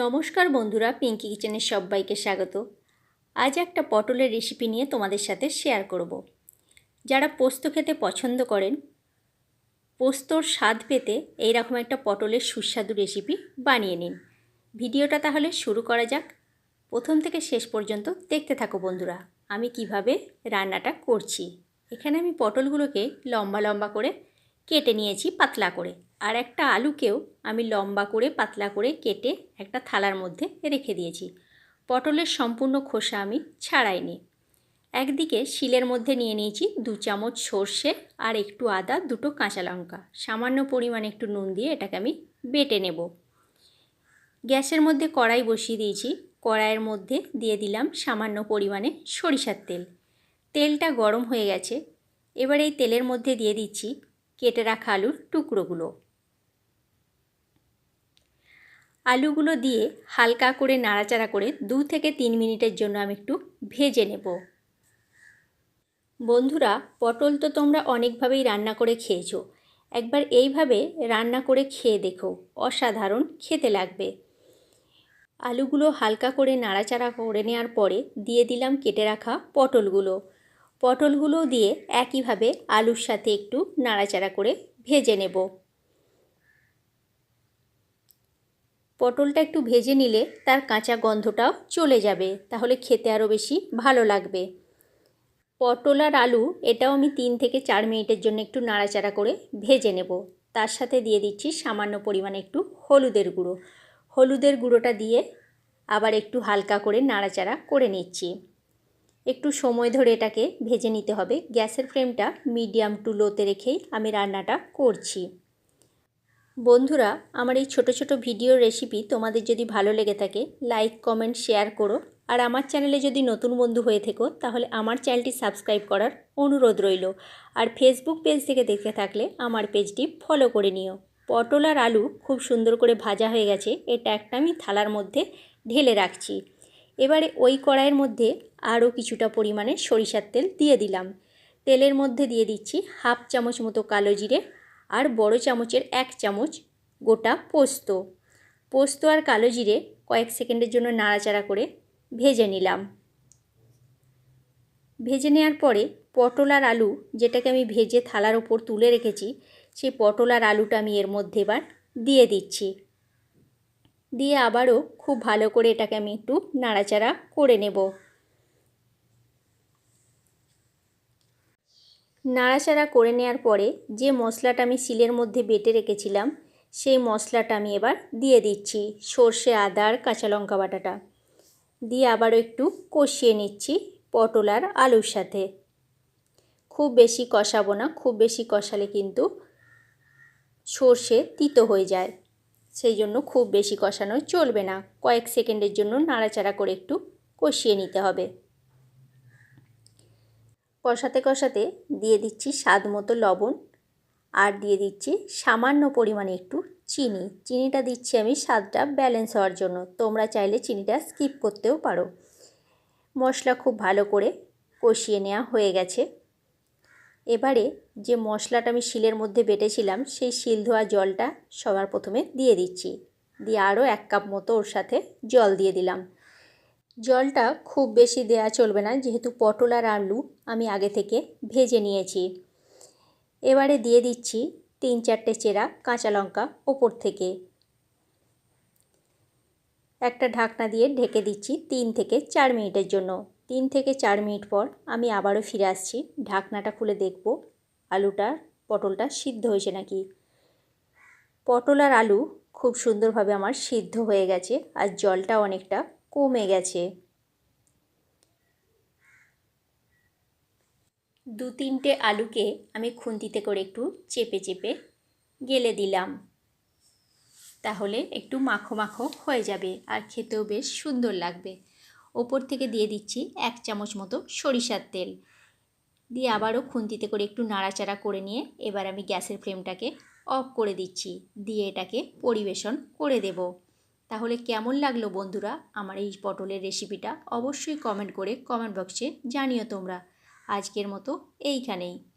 নমস্কার বন্ধুরা পিঙ্কি কিচেনের সবাইকে স্বাগত। আজ একটা পটলের রেসিপি নিয়ে তোমাদের সাথে শেয়ার করব। যারা পোস্ত খেতে পছন্দ করেন, পোস্তর স্বাদ পেতে এইরকম একটা পটলের সুস্বাদু রেসিপি বানিয়ে নিন। ভিডিওটা তাহলে শুরু করা যাক। প্রথম থেকে শেষ পর্যন্ত দেখতে থাকো বন্ধুরা, আমি কীভাবে রান্নাটা করছি। এখানে আমি পটলগুলোকে লম্বা লম্বা করে কেটে নিয়েছি পাতলা করে। আর একটা আলুকেও আমি লম্বা করে পাতলা করে কেটে একটা থালার মধ্যে রেখে দিয়েছি। পটলের সম্পূর্ণ খোসা আমি ছাড়াইনি। একদিকে শিলের মধ্যে নিয়ে নিয়েছি দু চামচ সর্ষে আর একটু আদা, দুটো কাঁচা লঙ্কা। সামান্য পরিমাণে একটু নুন দিয়ে এটাকে আমি বেটে নেব। গ্যাসের মধ্যে কড়াই বসিয়ে দিয়েছি। কড়াইয়ের মধ্যে দিয়ে দিলাম সামান্য পরিমাণে সরিষার তেল। তেলটা গরম হয়ে গেছে। এবার এই তেলের মধ্যে দিয়ে দিচ্ছি কেটে রাখা আলুর টুকরোগুলো। আলুগুলো দিয়ে হালকা করে নাড়াচাড়া করে দু থেকে তিন মিনিটের জন্য আমি একটু ভেজে নেব। বন্ধুরা, পটল তো তোমরা অনেকভাবেই রান্না করে খেয়েছো। একবার এইভাবে রান্না করে খেয়ে দেখো, অসাধারণ খেতে লাগবে। আলুগুলো হালকা করে নাড়াচাড়া করে নেওয়ার পরে দিয়ে দিলাম কেটে রাখা পটলগুলো। পটলগুলো দিয়ে একইভাবে আলুর সাথে একটু নাড়াচাড়া করে ভেজে নেব। পটলটা একটু ভেজে নিলে তার কাঁচা গন্ধটাও চলে যাবে, তাহলে খেতে আরও বেশি ভালো লাগবে। পটল আর আলু, এটাও আমি তিন থেকে চার মিনিটের জন্য একটু নাড়াচাড়া করে ভেজে নেব। তার সাথে দিয়ে দিচ্ছি সামান্য পরিমাণে একটু হলুদের গুঁড়ো। হলুদের গুঁড়োটা দিয়ে আবার একটু হালকা করে নাড়াচাড়া করে নিচ্ছি। একটু সময় ধরে এটাকে ভেজে নিতে হবে। গ্যাসের ফ্লেমটা মিডিয়াম টু লোতে রেখেই আমি রান্নাটা করছি। বন্ধুরা, আমার এই ছোট ছোট ভিডিও রেসিপি তোমাদের যদি ভালো লেগে থাকে লাইক কমেন্ট শেয়ার করো। আর আমার চ্যানেলে যদি নতুন বন্ধু হয়ে থেকো, তাহলে আমার চ্যানেলটি সাবস্ক্রাইব করার অনুরোধ রইল। আর ফেসবুক পেজ থেকে দেখে থাকলে আমার পেজটি ফলো করে নিও। পটল আর আলু খুব সুন্দর করে ভাজা হয়ে গেছে, এটা একটা আমি থালার মধ্যে ঢেলে রাখছি। এবারে ওই কড়াইয়ের মধ্যে আরও কিছুটা পরিমাণে সরিষার তেল দিয়ে দিলাম। তেলের মধ্যে দিয়ে দিচ্ছি হাফ চামচ মতো কালো জিরে আর বড় চামচের এক চামচ গোটা পোস্ত। পোস্ত আর কালো জিরে কয়েক সেকেন্ডের জন্য নাড়াচাড়া করে ভেজে নিলাম। ভেজে নেওয়ার পরে পটল আর আলু যেটাকে আমি ভেজে থালার ওপর তুলে রেখেছি, সেই পটল আর আলুটা আমি এর মধ্যে এবার দিয়ে দিচ্ছি। দিয়ে আবারও খুব ভালো করে এটাকে আমি একটু নাড়াচাড়া করে নেব। নাড়াচাড়া করে নেওয়ার পরে যে মশলাটা আমি শিলের মধ্যে বেটে রেখেছিলাম, সেই মশলাটা আমি এবার দিয়ে দিচ্ছি, সর্ষে, আদা আর কাঁচা লঙ্কা বাটাটা। দিয়ে আবারও একটু কষিয়ে নিচ্ছি পটল আর আলুর সাথে। খুব বেশি কষাবো না, খুব বেশি কষালে কিন্তু সর্ষে তিতো হয়ে যায়। সেই জন্য খুব বেশি কষানো চলবে না, কয়েক সেকেন্ডের জন্য নাড়াচাড়া করে একটু কষিয়ে নিতে হবে। কষাতে কষাতে দিয়ে দিচ্ছি স্বাদ মতো লবণ আর দিয়ে দিচ্ছি সামান্য পরিমাণে একটু চিনি। চিনিটা দিচ্ছি আমি স্বাদটা ব্যালেন্স হওয়ার জন্য। তোমরা চাইলে চিনিটা স্কিপ করতেও পারো। মশলা খুব ভালো করে কষিয়ে নেওয়া হয়ে গেছে। এবারে যে মশলাটা আমি শিলের মধ্যে বেটেছিলাম, সেই শিল ধোয়া জলটা সবার প্রথমে দিয়ে দিচ্ছি। দিয়ে আরও এক কাপ মতো ওর সাথে জল দিয়ে দিলাম। জলটা খুব বেশি দেয়া চলবে না, যেহেতু পটল আর আলু আমি আগে থেকে ভেজে নিয়েছি। এবারে দিয়ে দিচ্ছি তিন চারটে চেরা কাঁচা লঙ্কা ওপর থেকে। একটা ঢাকনা দিয়ে ঢেকে দিচ্ছি তিন থেকে চার মিনিটের জন্য। তিন থেকে চার মিনিট পর আমি আবারও ফিরে আসছি। ঢাকনাটা খুলে দেখব আলুটা, পটলটা সিদ্ধ হয়েছে নাকি। পটল আর আলু খুব সুন্দরভাবে আমার সিদ্ধ হয়ে গেছে আর জলটা অনেকটা কমে গেছে। দু তিনটে আলুকে আমি খুন্তিতে করে একটু চেপে চেপে গেলে দিলাম। তাহলে একটু মাখো মাখো হয়ে যাবে আর খেতেও বেশ সুন্দর লাগবে। ওপর থেকে দিয়ে দিচ্ছি এক চামচ মতো সরিষার তেল। দিয়ে আবারও খুন্তিতে করে একটু নাড়াচাড়া করে নিয়ে এবার আমি গ্যাসের ফ্লেমটাকে অফ করে দিচ্ছি। দিয়ে এটাকে পরিবেশন করে দেব। তাহলে কেমন লাগল বন্ধুরা আমার এই পটলের রেসিপিটা? অবশ্যই কমেন্ট করে কমেন্ট বক্সে জানিও তোমরা। আজকের মতো এইখানেই।